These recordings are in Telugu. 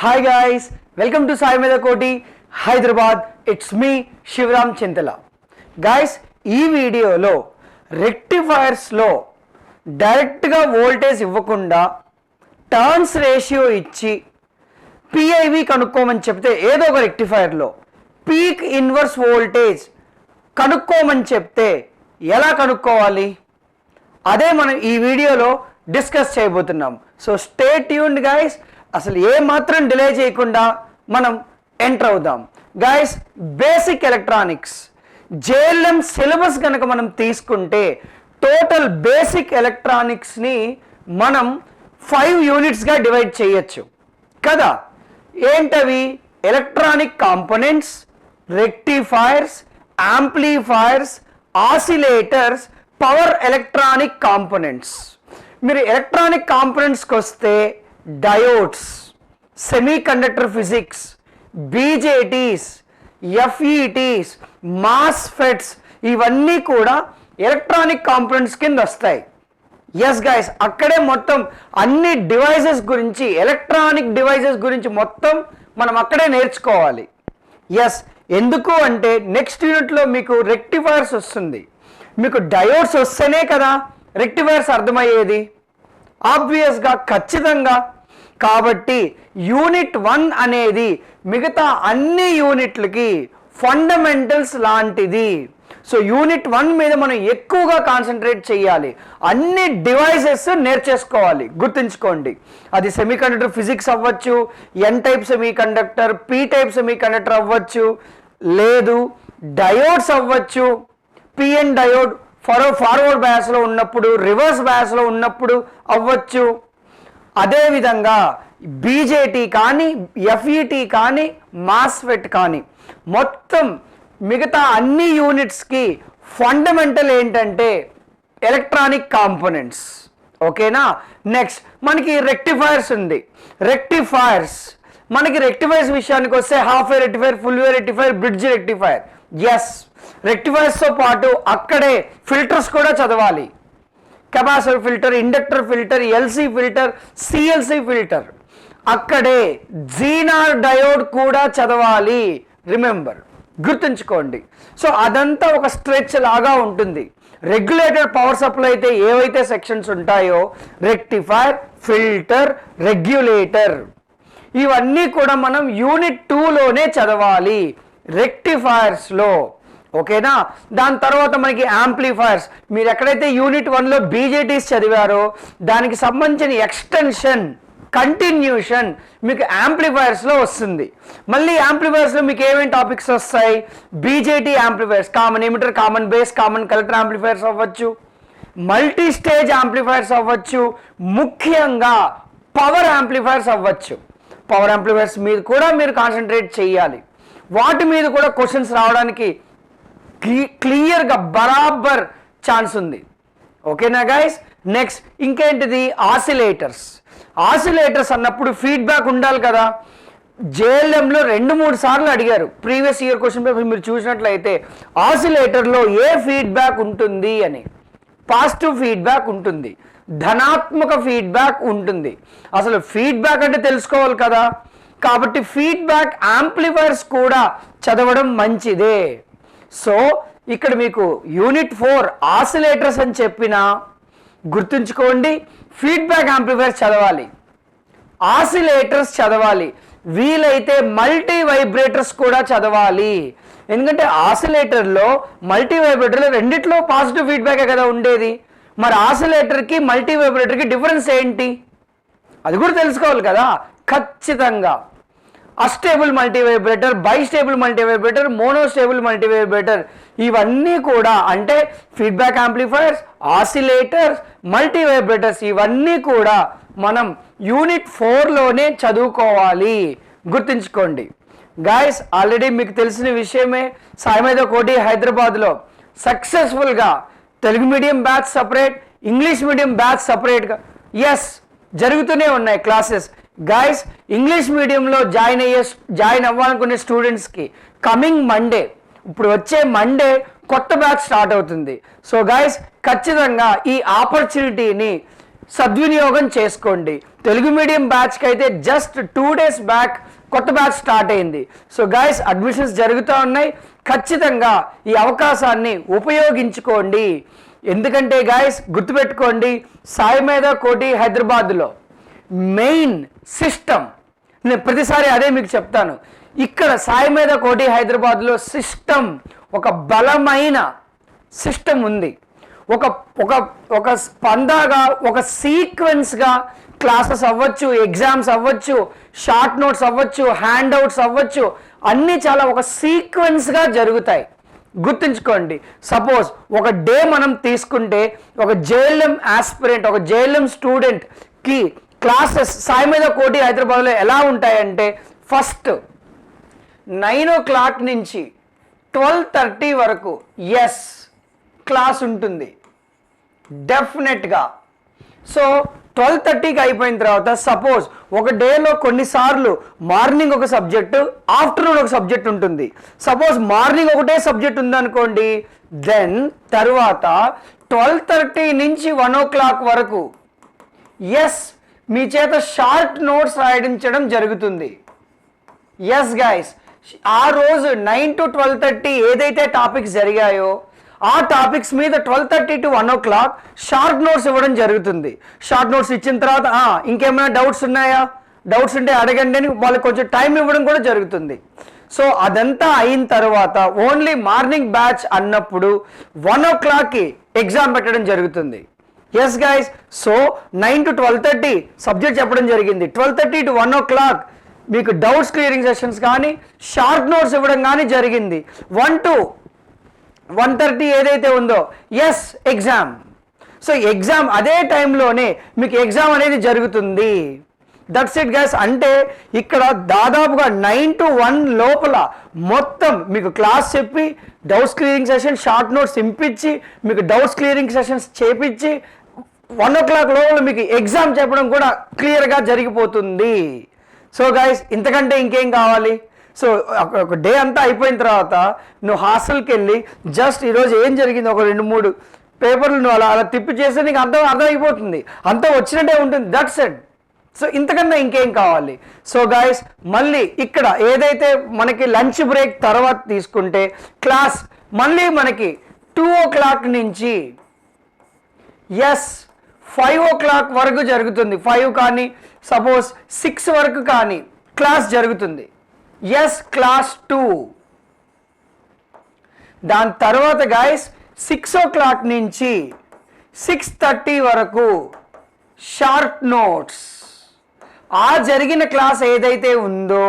Hi guys welcome to Sai Medha Koti Hyderabad it's me Sivaram Chintala guys ఈ వీడియోలో రెక్టిఫైర్స్లో డైరెక్ట్గా వోల్టేజ్ ఇవ్వకుండా టర్న్స్ రేషియో ఇచ్చి పిఐవి కనుక్కోమని చెప్తే ఏదో ఒక రెక్టిఫైర్లో పీక్ ఇన్వర్స్ వోల్టేజ్ కనుక్కోమని చెప్తే ఎలా కనుక్కోవాలి? అదే మనం ఈ వీడియోలో డిస్కస్ చేయబోతున్నాం. సో స్టే ట్యూన్డ్ గైస్ అసలు ఏ మాత్రం డిలే చేయకుండా మనం ఎంటర్ అవుదాం. Guys basic electronics JLM syllabus కనుక మనం తీసుకుంటే టోటల్ బేసిక్ ఎలక్ట్రానిక్స్ని మనం ఫైవ్ యూనిట్స్గా డివైడ్ చేయొచ్చు. కదా? ఏంటవి? Electronic components rectifiers amplifiers oscillators power electronic components మీరు ఎలక్ట్రానిక్ కాంపోనెంట్స్కి వస్తే diodes semiconductor physics BJTs FETs MOSFETs ఇవన్నీ కూడా ఎలక్ట్రానిక్ కాంపోనెంట్స్ కింద వస్తాయి. ఎస్ గైస్ అక్కడే మొత్తం అన్ని డివైజెస్ గురించి ఎలక్ట్రానిక్ డివైజెస్ గురించి మొత్తం మనం అక్కడే నేర్చుకోవాలి. ఎస్ ఎందుకు అంటే నెక్స్ట్ యూనిట్లో మీకు రెక్టిఫైర్స్ వస్తుంది. మీకు డయోడ్స్ వస్తేనే కదా రెక్టిఫైర్స్ అర్థమయ్యేది. ఆబ్వియస్గా ఖచ్చితంగా కాబట్టి యూనిట్ వన్ అనేది మిగతా అన్ని యూనిట్లకి ఫండమెంటల్స్ లాంటిది. సో యూనిట్ వన్ మీద మనం ఎక్కువగా కాన్సన్ట్రేట్ చేయాలి. అన్ని డివైసెస్ నేర్చేసుకోవాలి. గుర్తుంచుకోండి. అది సెమీకండక్టర్ ఫిజిక్స్ అవ్వచ్చు N type semiconductor P type semiconductor అవ్వచ్చు లేదు డయోడ్స్ అవ్వచ్చు. పిఎన్ డయోడ్ ఫారో ఫార్వర్డ్ బ్యాస్లో ఉన్నప్పుడు రివర్స్ బ్యాస్లో ఉన్నప్పుడు అవ్వచ్చు. అదేవిధంగా బీజేటీ కానీ ఎఫ్ఈటీ కానీ మాస్ఫెట్ కానీ మొత్తం మిగతా అన్ని యూనిట్స్కి ఫండమెంటల్ ఏంటంటే ఎలక్ట్రానిక్ కాంపోనెంట్స్. ఓకేనా? నెక్స్ట్ మనకి రెక్టిఫైర్స్ ఉంది. రెక్టిఫైర్స్. మనకి రెక్టిఫైర్స్ విషయానికి వస్తే half way rectifier full way rectifier bridge rectifier. Yes రెక్టిఫైర్స్తో పాటు అక్కడే ఫిల్టర్స్ కూడా చదవాలి. Capacitor filter inductor filter LC filter CLC filter అక్కడే జీనార్ డయోడ్ కూడా చదవాలి. రిమెంబర్ గుర్తుంచుకోండి. సో అదంతా ఒక స్ట్రెచ్ లాగా ఉంటుంది. రెగ్యులేటెడ్ పవర్ సప్లై అయితే ఏవైతే సెక్షన్స్ ఉంటాయో రెక్టిఫైర్ ఫిల్టర్ రెగ్యులేటర్ ఇవన్నీ కూడా మనం యూనిట్ టూలోనే చదవాలి. రెక్టిఫైర్స్లో ఓకేనా? దాని తర్వాత మనకి యాంప్లిఫైర్స్ మీరు ఎక్కడైతే యూనిట్ వన్లో బీజేటీస్ చదివారో దానికి సంబంధించిన ఎక్స్టెన్షన్ కంటిన్యూషన్ మీకు యాంప్లిఫైర్స్లో వస్తుంది. మళ్ళీ యాంప్లిఫైర్స్లో మీకు ఏమేమి టాపిక్స్ వస్తాయి? BJT amplifiers common emitter common base common collector amplifiers అవ్వచ్చు. మల్టీ స్టేజ్ యాంప్లిఫైర్స్ అవ్వచ్చు. ముఖ్యంగా పవర్ యాంప్లిఫైర్స్ అవ్వచ్చు. పవర్ యాంప్లిఫైర్స్ మీద కూడా మీరు కాన్సన్ట్రేట్ చేయాలి. వాటి మీద కూడా క్వశ్చన్స్ రావడానికి క్లియర్గా బరాబర్ ఛాన్స్ ఉంది. ఓకేనా గైస్ నెక్స్ట్ ఇంకేంటిది? ఆసిలేటర్స్ ఆసిలేటర్స్ అన్నప్పుడు ఫీడ్బ్యాక్ ఉండాలి కదా. జేఎల్ఎంలో రెండు మూడు సార్లు అడిగారు. ప్రీవియస్ ఇయర్ క్వశ్చన్ పేపర్ మీరు చూసినట్లయితే ఆసిలేటర్లో ఏ ఫీడ్బ్యాక్ ఉంటుంది అని. పాజిటివ్ ఫీడ్బ్యాక్ ఉంటుంది. ధనాత్మక ఫీడ్బ్యాక్ ఉంటుంది. అసలు ఫీడ్బ్యాక్ అంటే తెలుసుకోవాలి కదా. కాబట్టి ఫీడ్బ్యాక్ యాంప్లిఫైర్స్ కూడా చదవడం మంచిదే. సో ఇక్కడ మీకు యూనిట్ ఫోర్ ఆసిలేటర్స్ అని చెప్పిన గుర్తుంచుకోండి ఫీడ్బ్యాక్ యాంప్లిఫైర్స్ చదవాలి. ఆసిలేటర్స్ చదవాలి. వీలైతే మల్టీ వైబ్రేటర్స్ కూడా చదవాలి. ఎందుకంటే ఆసిలేటర్లో మల్టీ వైబ్రేటర్లో రెండిట్లో పాజిటివ్ ఫీడ్బ్యాకే కదా ఉండేది. మరి ఆసిలేటర్కి మల్టీ వైబ్రేటర్కి డిఫరెన్స్ ఏంటి? అది కూడా తెలుసుకోవాలి కదా. ఖచ్చితంగా. Astable multivibrator bistable multivibrator monostable multivibrator. ఇవన్నీ కూడా అంటే ఫీడ్బ్యాక్ యాంప్లిఫైర్స్ ఆసిలేటర్స్ మల్టీవైబ్రేటర్స్ ఇవన్నీ కూడా మనం యూనిట్ ఫోర్లోనే చదువుకోవాలి. గుర్తుంచుకోండి. గాయస్ ఆల్రెడీ మీకు తెలిసిన విషయమే సాయిమేద కోటి హైదరాబాద్లో. సక్సెస్ఫుల్గా Telugu medium batch separate English medium batch సపరేట్గా. ఎస్ జరుగుతూనే ఉన్నాయి క్లాసెస్. గాయస్ ఇంగ్లీష్ మీడియంలో జాయిన్ అయ్యే జాయిన్ అవ్వాలనుకునే స్టూడెంట్స్కి కమింగ్ మండే ఇప్పుడు వచ్చే మండే కొత్త బ్యాచ్ స్టార్ట్ అవుతుంది. సో గాయస్ ఖచ్చితంగా ఈ ఆపర్చునిటీని సద్వినియోగం చేసుకోండి. తెలుగు మీడియం బ్యాచ్కి అయితే జస్ట్ టూ డేస్ బ్యాక్ కొత్త బ్యాచ్ స్టార్ట్ అయింది. సో గైస్ అడ్మిషన్స్ జరుగుతూ ఉన్నాయి. ఖచ్చితంగా ఈ అవకాశాన్ని ఉపయోగించుకోండి. ఎందుకంటే గాయస్ గుర్తుపెట్టుకోండి సాయి మీద కోటి హైదరాబాద్లో. మెయిన్ సిస్టమ్ నేను ప్రతిసారి అదే మీకు చెప్తాను. ఇక్కడ సాయి మీద కోటి హైదరాబాద్లో సిస్టమ్ ఒక బలమైన సిస్టమ్ ఉంది. ఒక ఒక ఒక స్పందగా ఒక సీక్వెన్స్గా క్లాసెస్ అవ్వచ్చు ఎగ్జామ్స్ అవ్వచ్చు షార్ట్ నోట్స్ అవ్వచ్చు హ్యాండ్ అవుట్స్ అవ్వచ్చు అన్నీ చాలా ఒక సీక్వెన్స్గా జరుగుతాయి. గుర్తుంచుకోండి సపోజ్ ఒక డే మనం తీసుకుంటే ఒక జేఎల్ఎం ఆస్పిరెంట్ ఒక జేఎల్ఎం స్టూడెంట్కి క్లాసెస్ సాయి మీద కోటి హైదరాబాద్లో ఎలా ఉంటాయంటే ఫస్ట్ నైన్ ఓ క్లాక్ నుంచి ట్వెల్వ్ థర్టీ వరకు ఎస్ క్లాస్ ఉంటుంది. డెఫినెట్గా సో ట్వెల్వ్ థర్టీకి అయిపోయిన తర్వాత సపోజ్ ఒక డేలో కొన్నిసార్లు మార్నింగ్ ఒక సబ్జెక్టు ఆఫ్టర్నూన్ ఒక సబ్జెక్ట్ ఉంటుంది. సపోజ్ మార్నింగ్ ఒకటే సబ్జెక్ట్ ఉందనుకోండి దెన్ తర్వాత ట్వెల్వ్ థర్టీ నుంచి వన్ ఓ క్లాక్ వరకు ఎస్ మీ చేత షార్ట్ నోట్స్ రాయించడం జరుగుతుంది. ఎస్ గైస్ ఆ రోజు నైన్ టు ట్వెల్వ్ థర్టీ ఏదైతే టాపిక్స్ జరిగాయో ఆ టాపిక్స్ మీద twelve thirty to one o'clock short notes ఇవ్వడం జరుగుతుంది. షార్ట్ నోట్స్ ఇచ్చిన తర్వాత ఇంకేమైనా డౌట్స్ ఉన్నాయా? డౌట్స్ ఉంటే అడగండి అని వాళ్ళకి కొంచెం టైం ఇవ్వడం కూడా జరుగుతుంది. సో అదంతా అయిన తర్వాత ఓన్లీ మార్నింగ్ బ్యాచ్ అన్నప్పుడు వన్ ఓ క్లాక్కి ఎగ్జామ్ పెట్టడం జరుగుతుంది. Yes guys so nine to twelve thirty subject చెప్పడం జరిగింది. Twelve thirty to one o'clock మీకు డౌట్స్ క్లియరింగ్ సెషన్స్ కానీ షార్ట్ నోట్స్ ఇవ్వడం కానీ జరిగింది. వన్ టు వన్ థర్టీ ఏదైతే ఉందో ఎస్ ఎగ్జామ్ సో ఎగ్జామ్ అదే టైంలోనే మీకు ఎగ్జామ్ అనేది జరుగుతుంది. దట్స్ ఇట్ గ్యాస్ అంటే ఇక్కడ దాదాపుగా నైన్ టు వన్ లోపల మొత్తం మీకు క్లాస్ చెప్పి doubts clearing session short notes ఇంపించి మీకు డౌట్స్ క్లియరింగ్ సెషన్స్ చేపించి వన్ ఓ క్లాక్ లోపల మీకు ఎగ్జామ్ చెప్పడం కూడా క్లియర్గా జరిగిపోతుంది. సో గైస్ ఇంతకంటే ఇంకేం కావాలి? సో ఒక- డే అంతా అయిపోయిన తర్వాత నువ్వు హాస్టల్కి వెళ్ళి జస్ట్ ఈరోజు ఏం జరిగింది ఒక రెండు మూడు పేపర్లు నువ్వు అలా అలా తిప్పి చేస్తే నీకు అర్థం అర్థమైపోతుంది. అంతా వచ్చినట్టే ఉంటుంది. దట్స్ ఎడ్ సో ఇంతకన్నా ఇంకేం కావాలి? సో గాయస్ మళ్ళీ ఇక్కడ ఏదైతే మనకి లంచ్ బ్రేక్ తర్వాత తీసుకుంటే క్లాస్ మళ్ళీ మనకి టూ ఓ క్లాక్ నుంచి. ఎస్ ఫైవ్ ఓ క్లాక్ వరకు జరుగుతుంది. ఫైవ్ కానీ సపోజ్ సిక్స్ వరకు కానీ క్లాస్ జరుగుతుంది. ఎస్ క్లాస్ టూ దాని తర్వాత గాయస్ సిక్స్ ఓ క్లాక్ నుంచి సిక్స్ థర్టీ వరకు షార్ట్ నోట్స్ ఆ జరిగిన క్లాస్ ఏదైతే ఉందో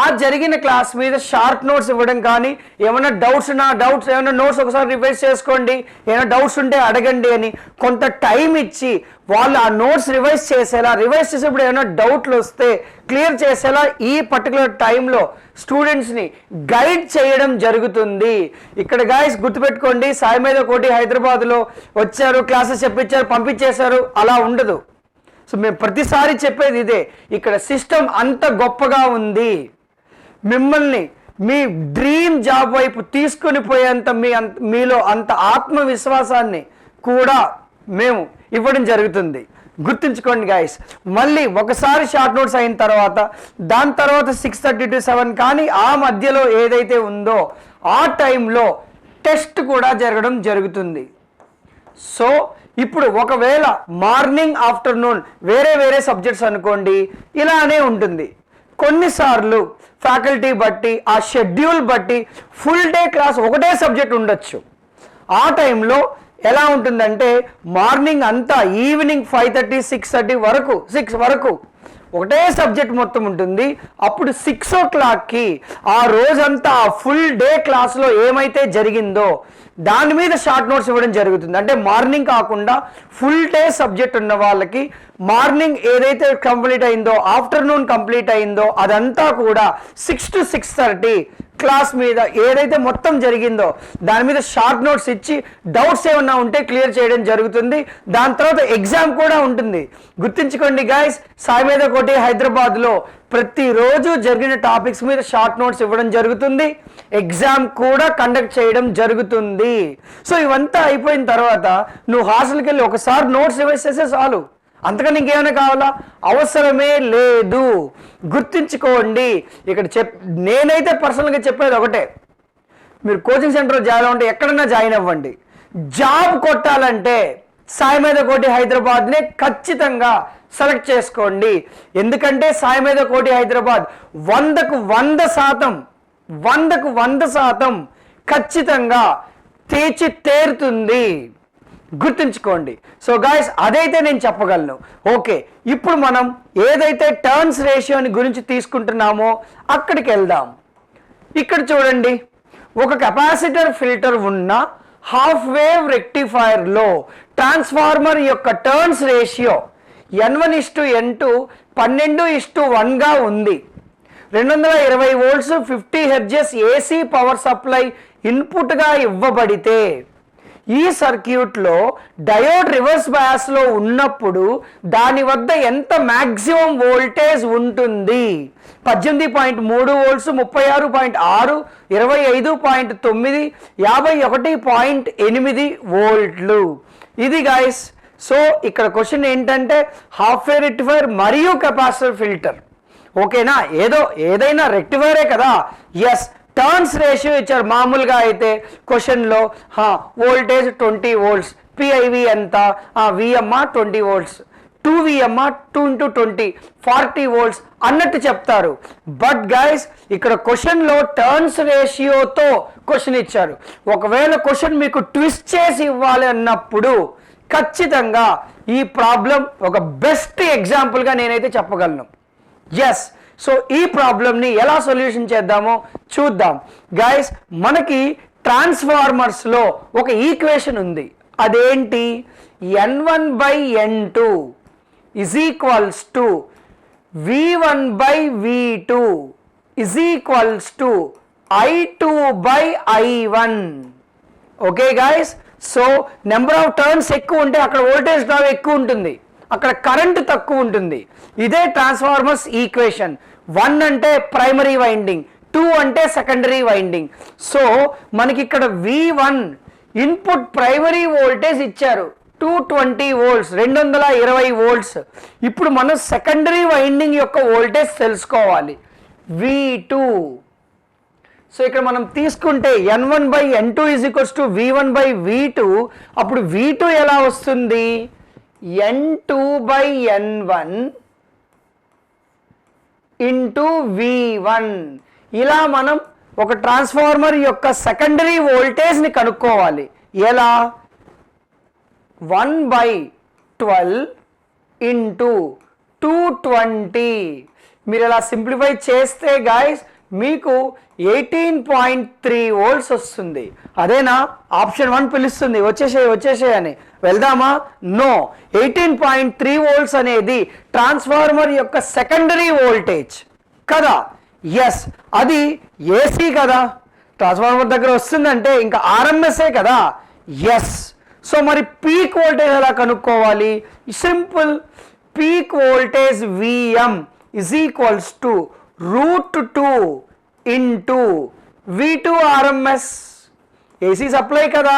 ఆ జరిగిన క్లాస్ మీద షార్ట్ నోట్స్ ఇవ్వడం కానీ ఏమైనా డౌట్స్ నా డౌట్స్ ఏమైనా నోట్స్ ఒకసారి రివైజ్ చేసుకోండి ఏమైనా డౌట్స్ ఉంటే అడగండి అని కొంత టైం ఇచ్చి వాళ్ళు ఆ నోట్స్ రివైజ్ చేసేలా రివైజ్ చేసేప్పుడు ఏమైనా డౌట్లు వస్తే క్లియర్ చేసేలా ఈ పర్టికులర్ టైంలో స్టూడెంట్స్ని గైడ్ చేయడం జరుగుతుంది. ఇక్కడ గాయస్ గుర్తుపెట్టుకోండి సాయి మీద కోటి హైదరాబాద్లో వచ్చారు క్లాసెస్ చెప్పించారు పంపించేశారు అలా ఉండదు. సో మేము ప్రతిసారి చెప్పేది ఇదే ఇక్కడ సిస్టమ్ అంత గొప్పగా ఉంది. మిమ్మల్ని మీ డ్రీమ్ జాబ్ వైపు తీసుకొని పోయేంత మీ అంత మీలో అంత ఆత్మవిశ్వాసాన్ని కూడా మేము ఇవ్వడం జరుగుతుంది. గుర్తుంచుకోండి గాయస్ మళ్ళీ ఒకసారి షార్ట్ నోట్స్ అయిన తర్వాత దాని తర్వాత సిక్స్ థర్టీ టు సెవెన్ కానీ ఆ మధ్యలో ఏదైతే ఉందో ఆ టైంలో టెస్ట్ కూడా జరగడం జరుగుతుంది. సో ఇప్పుడు ఒకవేళ మార్నింగ్ ఆఫ్టర్నూన్ వేరే వేరే సబ్జెక్ట్స్ అనుకోండి ఇలానే ఉంటుంది. కొన్నిసార్లు ఫ్యాకల్టీ బట్టి ఆ షెడ్యూల్ బట్టి ఫుల్ డే క్లాస్ ఒకటే సబ్జెక్ట్ ఉండొచ్చు. ఆ టైంలో ఎలా ఉంటుందంటే మార్నింగ్ అంతా evening five thirty six thirty వరకు సిక్స్ వరకు ఒకటే సబ్జెక్ట్ మొత్తం ఉంటుంది. అప్పుడు సిక్స్ ఓ క్లాక్కి ఆ రోజంతా ఫుల్ డే క్లాస్లో ఏమైతే జరిగిందో దాని మీద షార్ట్ నోట్స్ ఇవ్వడం జరుగుతుంది. అంటే మార్నింగ్ కాకుండా ఫుల్ డే సబ్జెక్ట్ ఉన్న వాళ్ళకి మార్నింగ్ ఏదైతే కంప్లీట్ అయిందో ఆఫ్టర్నూన్ కంప్లీట్ అయిందో అదంతా కూడా six to six thirty class మీద ఏదైతే మొత్తం జరిగిందో దాని మీద షార్ట్ నోట్స్ ఇచ్చి డౌట్స్ ఏమన్నా ఉంటే క్లియర్ చేయడం జరుగుతుంది. దాని తర్వాత ఎగ్జామ్ కూడా ఉంటుంది. గుర్తుంచుకోండి గాయస్ సాయి మీద కోటి హైదరాబాద్లో ప్రతిరోజు జరిగిన టాపిక్స్ మీద షార్ట్ నోట్స్ ఇవ్వడం జరుగుతుంది. ఎగ్జామ్ కూడా కండక్ట్ చేయడం జరుగుతుంది. సో ఇవంతా అయిపోయిన తర్వాత నువ్వు హాస్టల్కి వెళ్ళి ఒకసారి నోట్స్ రివైజ్ చేస్తే చాలు. అంతకని ఇంకేమైనా కావాలా? అవసరమే లేదు. గుర్తుంచుకోండి. ఇక్కడ చెప్ నేనైతే పర్సనల్గా చెప్పేది ఒకటే. మీరు కోచింగ్ సెంటర్లో జాయిన్ అవ్వండి ఎక్కడన్నా జాయిన్ అవ్వండి. జాబ్ కొట్టాలంటే సాయి మీద కోటి హైదరాబాద్నే ఖచ్చితంగా సెలెక్ట్ చేసుకోండి. ఎందుకంటే సాయి మీద కోటి హైదరాబాద్ వందకు వంద శాతం వందకు వంద శాతం ఖచ్చితంగా తీర్చి తేరుతుంది. గుర్తుంచుకోండి. సో గాయస్ అదైతే నేను చెప్పగలను. ఓకే ఇప్పుడు మనం ఏదైతే టర్న్స్ రేషియోని గురించి తీసుకుంటున్నామో అక్కడికి వెళ్దాం. ఇక్కడ చూడండి ఒక కెపాసిటర్ ఫిల్టర్ ఉన్న హాఫ్ వేవ్ రెక్టిఫైర్లో ట్రాన్స్ఫార్మర్ యొక్క turns ratio N one is to N two పన్నెండు ఇస్టు వన్గా ఉంది. రెండు వందల ఇరవై volts fifty hertz AC power supply ఇన్పుట్గా ఇవ్వబడితే ఈ సర్క్యూట్లో డయోడ్ రివర్స్ బయాస్లో ఉన్నప్పుడు దాని వద్ద ఎంత మ్యాక్సిమం వోల్టేజ్ ఉంటుంది? పద్దెనిమిది పాయింట్ మూడు వోల్ట్స్ ముప్పై ఆరు పాయింట్ ఆరు ఇరవై ఐదు పాయింట్ తొమ్మిది యాభై ఒకటి పాయింట్ ఎనిమిది వోల్ట్లు. ఇది గాయస్ సో ఇక్కడ క్వశ్చన్ ఏంటంటే హాఫ్ వే రెక్టిఫైర్ మరియు కెపాసిటర్ ఫిల్టర్. ఓకేనా? ఏదో ఏదైనా రెక్టిఫైరే కదా? ఎస్ టర్న్స్ రేషియో ఇచ్చారు. మామూలుగా అయితే క్వశ్చన్లో వోల్టేజ్ ట్వంటీ వోల్ట్స్ పిఐవి ఎంత VMR twenty volts two VMR two into twenty forty volts అన్నట్టు చెప్తారు. బట్ గైస్ ఇక్కడ క్వశ్చన్లో టర్న్స్ రేషియోతో క్వశ్చన్ ఇచ్చారు. ఒకవేళ క్వశ్చన్ మీకు ట్విస్ట్ చేసి ఇవ్వాలి అన్నప్పుడు ఖచ్చితంగా ఈ ప్రాబ్లం ఒక బెస్ట్ ఎగ్జాంపుల్గా నేనైతే చెప్పగలను. ఎస్ సో ఈ ప్రాబ్లమ్ని ఎలా సొల్యూషన్ చేద్దామో చూద్దాం. గైస్ మనకి ట్రాన్స్ఫార్మర్స్లో ఒక ఈక్వేషన్ ఉంది. అదేంటి? N one by N two is equals to V one by V two is equals to I two by I one okay guys so number of turns ఎక్కువ ఉంటే అక్కడ వోల్టేజ్ డ్రాప్ ఎక్కువ ఉంటుంది. అక్కడ కరెంటు తక్కువ ఉంటుంది. ఇదే ట్రాన్స్ఫార్మర్స్ ఈక్వేషన్. వన్ అంటే ప్రైమరీ వైండింగ్ టూ అంటే సెకండరీ వైండింగ్. సో మనకి ఇక్కడ V one input primary voltage ఇచ్చారు. టూ ట్వంటీ వోల్ట్స్ రెండు వందల ఇరవై వోల్ట్స్. ఇప్పుడు మనం సెకండరీ వైండింగ్ యొక్క వోల్టేజ్ తెలుసుకోవాలి. వి టూ సో ఇక్కడ మనం తీసుకుంటే N one by N two is equals to V one by V two అప్పుడు వి టూ ఎలా వస్తుంది? N two by N one into V one ఇలా మనం ఒక ట్రాన్స్ఫార్మర్ యొక్క సెకండరీ వోల్టేజ్ని కనుక్కోవాలి. ఎలా? One by twelve into two twenty మీరు ఇలా సింప్లిఫై చేస్తే గాయస్ మీకు ఎయిటీన్ పాయింట్ త్రీ వోల్ట్స్ వస్తుంది. అదేనా? ఆప్షన్ వన్ పిలుస్తుంది. వచ్చేసే వచ్చేసే అని. వెళ్దామా? No. Eighteen point three volts అనేది ట్రాన్స్ఫార్మర్ యొక్క సెకండరీ వోల్టేజ్. కదా? ఎస్ అది ఏసీ కదా? ట్రాన్స్ఫార్మర్ దగ్గర వస్తుందంటే ఇంకా ఆర్ఎంఎస్ఏ కదా? ఎస్ సో మరి పీక్ వోల్టేజ్ ఎలా కనుక్కోవాలి? Simple peak voltage VM is equals to root two into V two RMS AC supply కదా?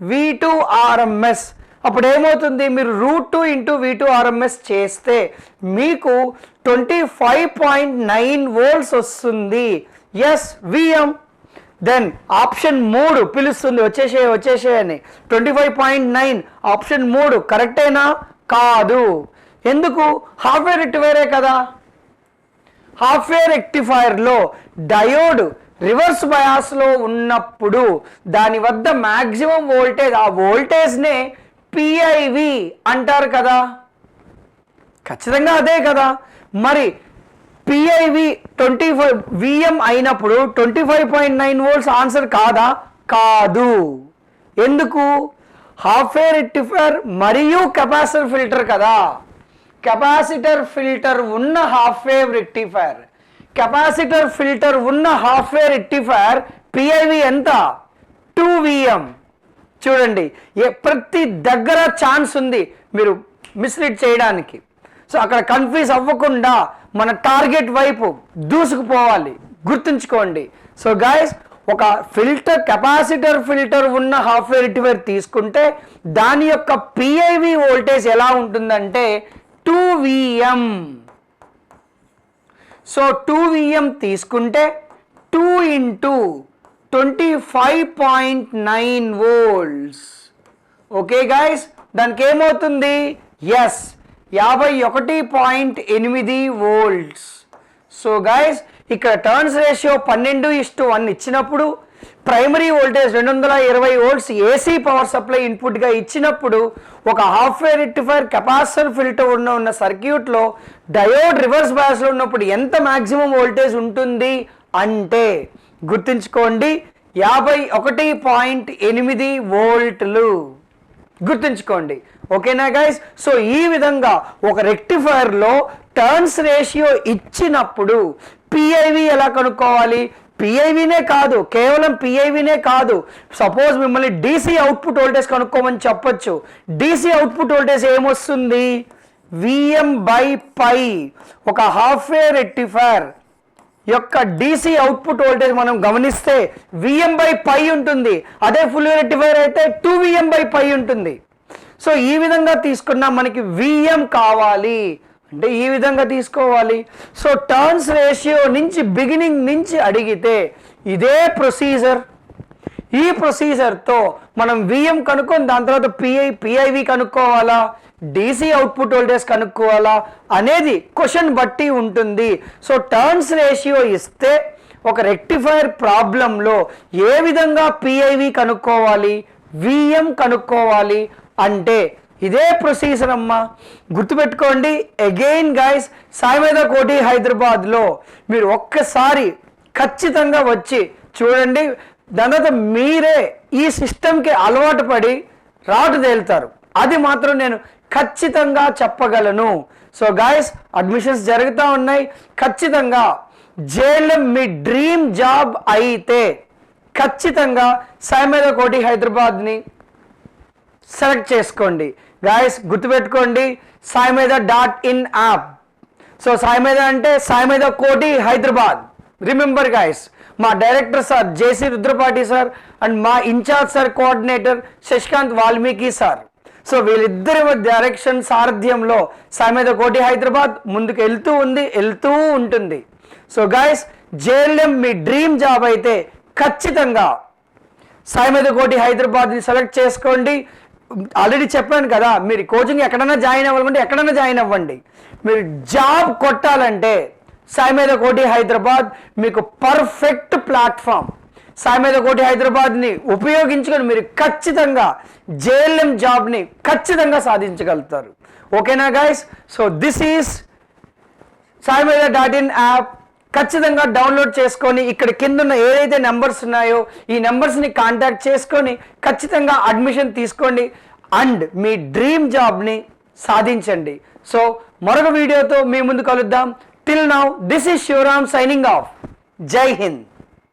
వి టూ ఆర్ఎంఎస్ అప్పుడు ఏమవుతుంది మీరు root two into V two RMS చేస్తే మీకు twenty five point nine volts వస్తుంది. ఎస్ విఎం దెన్ ఆప్షన్ మూడు పిలుస్తుంది. వచ్చేసే వచ్చేసే అని. Twenty five point nine option మూడు కరెక్టేనా? కాదు. ఎందుకు? హాఫ్ వే రెక్టిఫైరే కదా. హాఫ్ రెక్టిఫైర్లో డయోడ్ రివర్స్ బయాస్లో ఉన్నప్పుడు దాని వద్ద మ్యాక్సిమం వోల్టేజ్ ఆ వోల్టేజ్నే పిఐవి అంటారు కదా. ఖచ్చితంగా అదే కదా. మరి పిఐవి ట్వంటీ ఫైవ్ విఎం అయినప్పుడు twenty five point nine volts answer కాదా? కాదు. ఎందుకు? హాఫ్ ఏ రెక్టిఫైర్ మరియు కెపాసిటర్ ఫిల్టర్ కదా. కెపాసిటర్ ఫిల్టర్ ఉన్న half wave rectifier capacitor filter ఉన్న హాఫ్ వే రెక్టిఫైర్ పిఐవి ఎంత? టూ విఎం చూడండి ఏ ప్రతి దగ్గర ఛాన్స్ ఉంది మీరు మిస్లీడ్ చేయడానికి. సో అక్కడ కన్ఫ్యూజ్ అవ్వకుండా మన టార్గెట్ వైపు దూసుకుపోవాలి. గుర్తుంచుకోండి. సో గాయస్ ఒక ఫిల్టర్ కెపాసిటర్ ఫిల్టర్ ఉన్న హాఫ్ వే రెక్టిఫైర్ తీసుకుంటే దాని యొక్క పిఐవి వోల్టేజ్ ఎలా ఉంటుందంటే two VM so two VM తీసుకుంటే two into twenty five point nine volts okay guys దానికి ఏమవుతుంది ఎస్ యాభై ఒకటి పాయింట్ ఎనిమిది వోల్ట్స్ సో గాయస్ ఇక్కడ టర్న్స్ రేషియో పన్నెండు ఇస్టు వన్ ఇచ్చినప్పుడు ప్రైమరీ వోల్టేజ్ రెండు వందల ఇరవై వోల్ట్స్ ఏసీ పవర్ సప్లై ఇన్పుట్గా ఇచ్చినప్పుడు ఒక half wave rectifier capacitor filter ఉన్న ఉన్న సర్క్యూట్లో డయోడ్ రివర్స్ బయాస్లో ఉన్నప్పుడు ఎంత మ్యాక్సిమం వోల్టేజ్ ఉంటుంది అంటే గుర్తుంచుకోండి యాభై ఒకటి పాయింట్ ఎనిమిది వోల్ట్లు. గుర్తుంచుకోండి. ఓకేనా గైస్? సో ఈ విధంగా ఒక రెక్టిఫైర్లో టర్న్స్ రేషియో ఇచ్చినప్పుడు పిఐవి ఎలా కనుక్కోవాలి? పిఐవినే కాదు కేవలం పిఐవినే కాదు. సపోజ్ మిమ్మల్ని డీసీ అవుట్పుట్ వోల్టేజ్ కనుక్కోమని చెప్పొచ్చు. డీసీ అవుట్పుట్ వోల్టేజ్ ఏమొస్తుంది? విఎం బై పై ఒక హాఫ్ వే రెక్టిఫైర్ యొక్క డీసీ అవుట్పుట్ వోల్టేజ్ మనం గమనిస్తే విఎం బై పై ఉంటుంది. అదే ఫుల్ రెక్టిఫైర్ అయితే టూ విఎం బై పై ఉంటుంది. సో ఈ విధంగా తీసుకున్నా మనకి విఎం కావాలి. అంటే ఈ విధంగా తీసుకోవాలి. సో టర్న్స్ రేషియో నుంచి బిగినింగ్ నుంచి అడిగితే ఇదే ప్రొసీజర్ ఈ ప్రొసీజర్తో మనం విఎం కనుక్కొని దాని తర్వాత పిఐ పిఐవి కనుక్కోవాలా? డీసీ అవుట్పుట్ వోల్టేజ్ కనుక్కోవాలా? అనేది క్వశ్చన్ బట్టి ఉంటుంది. సో టర్న్స్ రేషియో ఇస్తే ఒక రెక్టిఫైర్ ప్రాబ్లంలో ఏ విధంగా పిఐవి కనుక్కోవాలి? విఎం కనుక్కోవాలి. అంటే ఇదే ప్రొసీజర్ అమ్మా. గుర్తుపెట్టుకోండి అగైన్ గైస్ సాయిమేద కోటి హైదరాబాద్లో మీరు ఒక్కసారి ఖచ్చితంగా వచ్చి చూడండి. దాని తర్వాత మీరే ఈ సిస్టమ్కి అలవాటు పడి రాటు తేలుతారు. అది మాత్రం నేను ఖచ్చితంగా చెప్పగలను. సో గాయస్ అడ్మిషన్స్ జరుగుతూ ఉన్నాయి. ఖచ్చితంగా జేఎల్ఎం మీ డ్రీమ్ జాబ్ అయితే ఖచ్చితంగా సాయిమేద కోటి హైదరాబాద్ని సెలెక్ట్ చేసుకోండి. గాయస్ గుర్తుపెట్టుకోండి Saimedha dot in app. So Saimedha అంటే సాయిమేద కోటి హైదరాబాద్. రిమెంబర్ గాయస్ మా director sir JC Rudrapati sir and మా incharge sir coordinator Shashikant Valmiki sir. So వీళ్ళిద్దరి డైరెక్షన్ సారథ్యంలో సాయిమేద కోటి హైదరాబాద్ ముందుకు వెళ్తూ ఉంది వెళ్తూ ఉంటుంది. సో గాయస్ జేఎల్ఎం మీ డ్రీమ్ జాబ్ అయితే ఖచ్చితంగా సాయిమేద కోటి హైదరాబాద్ని సెలెక్ట్ చేసుకోండి. ఆల్రెడీ చెప్పాను కదా మీరు కోచింగ్ ఎక్కడైనా జాయిన్ అవ్వాలంటే ఎక్కడైనా జాయిన్ అవ్వండి. మీరు జాబ్ కొట్టాలంటే సాయిమేద కోటి హైదరాబాద్ మీకు పర్ఫెక్ట్ ప్లాట్ఫామ్ సాయిమేద కోటి హైదరాబాద్ని ఉపయోగించుకొని మీరు ఖచ్చితంగా జేఎల్ఎం జాబ్ని ఖచ్చితంగా సాధించగలుగుతారు. ఓకేనా guys so this is Saimedha dot in app. ఖచ్చితంగా డౌన్లోడ్ చేసుకొని ఇక్కడ కింద ఉన్న ఏదైతే నెంబర్స్ ఉన్నాయో ఈ నెంబర్స్ని కాంటాక్ట్ చేసుకొని ఖచ్చితంగా అడ్మిషన్ తీసుకోండి అండ్ మీ డ్రీమ్ జాబ్ని సాధించండి. సో మరొక వీడియోతో మీ ముందు కలుద్దాం. Till now this is Shivaram signing off జై హింద్